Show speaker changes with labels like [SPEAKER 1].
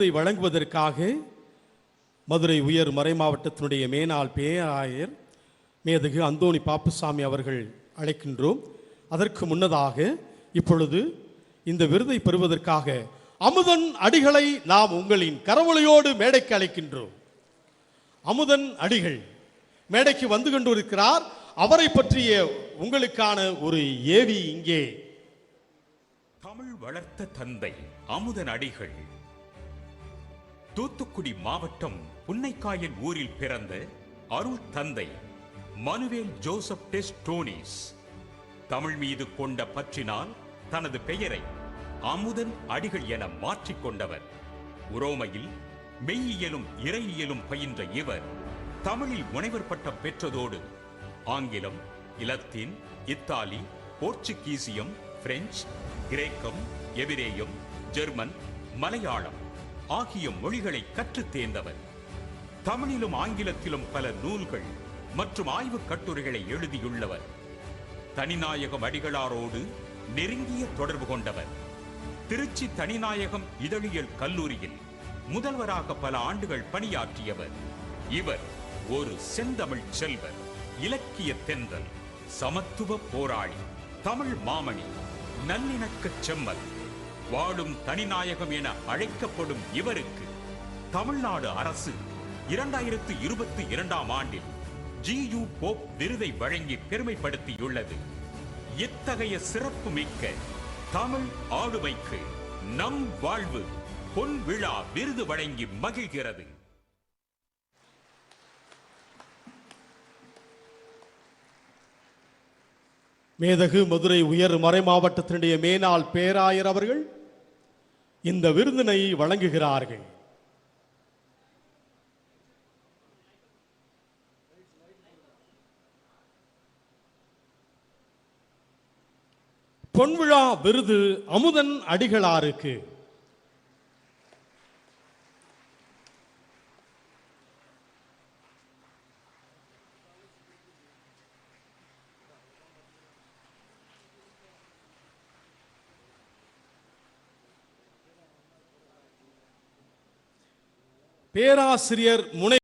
[SPEAKER 1] இதை வழங்குவதற்காக மதுரை உயர் மறை மாவட்டத்தினுடைய மேனாள் பேராயர் மேதகு அந்தோணி பாப்புசாமி அவர்கள் அழைக்கின்றோம். அதற்கு முன்னதாக இப்பொழுது இந்த விருதை பெறுவதற்காக அமுதன் அடிகளை நாம் உங்களின் கரவொலியோடு மேடைக்கு அழைக்கின்றோம். அமுதன் அடிகள் மேடைக்கு வந்து கொண்டிருக்கிறார். அவரை பற்றிய உங்களுக்கான ஒரு ஏவி இங்கே.
[SPEAKER 2] தமிழ் வளர்த்த தந்தை அமுதன் அடிகள் தூத்துக்குடி மாவட்டம் புன்னைக்காயல் ஊரில் பிறந்த அருள் தந்தை மனுவேல் ஜோசப் டெஸ்டோனிஸ். தமிழ் மீது கொண்ட பற்றினால் தனது பெயரை அமுதன் அடிகள் என மாற்றிக் கொண்டவர். உரோமையில் மெய்யியலும் இறையியலும் பயின்ற இவர் தமிழில் முனைவர் பட்டம் பெற்றதோடு ஆங்கிலம் இலத்தீன் இத்தாலி போர்ச்சுகீசியம் பிரெஞ்சு கிரேக்கம் எபிரேயம் ஜெர்மன் மலையாளம் ஆகிய மொழிகளை கற்றுத் தேர்ந்தவர் தமிழிலும் ஆங்கிலத்திலும் பல நூல்கள் மற்றும் ஆய்வுக் கட்டுரைகளை எழுதியுள்ளவர். தனிநாயகம் அடிகளாரோடு நெருங்கிய தொடர்பு கொண்டவர். திருச்சி தனிநாயகம் இதழியல் கல்லூரியில் முதல்வராக பல ஆண்டுகள் பணியாற்றியவர். இவர் ஒரு செந்தமிழ் செல்வர் இலக்கிய தென்றல் சமத்துவ போராளி தமிழ் மாமணி நல்லிணக்கச் செம்மல் வாழும் தனிநாயகம் என அழைக்கப்படும் இவருக்கு தமிழ்நாடு அரசு இரண்டாயிரத்து இருபத்தி இரண்டாம் ஆண்டில் ஜியு போப் விருதை வழங்கி பெருமைப்படுத்தியுள்ளது. இத்தகைய சிறப்பு மிக்க தமிழ் ஆளுமைக்கு நம் வாழ்வு பொன் விழா விருது வழங்கி மகிழ்கிறது.
[SPEAKER 1] மேதகு மதுரை உயர் மறை மாவட்டத்தினுடைய மேனாள் பேராயர் அவர்கள் இந்த விருதினை வழங்குகிறார்கள். பொன்விழா விருது அமுதன் அடிகளாருக்கு. பேராசிரியர் முனை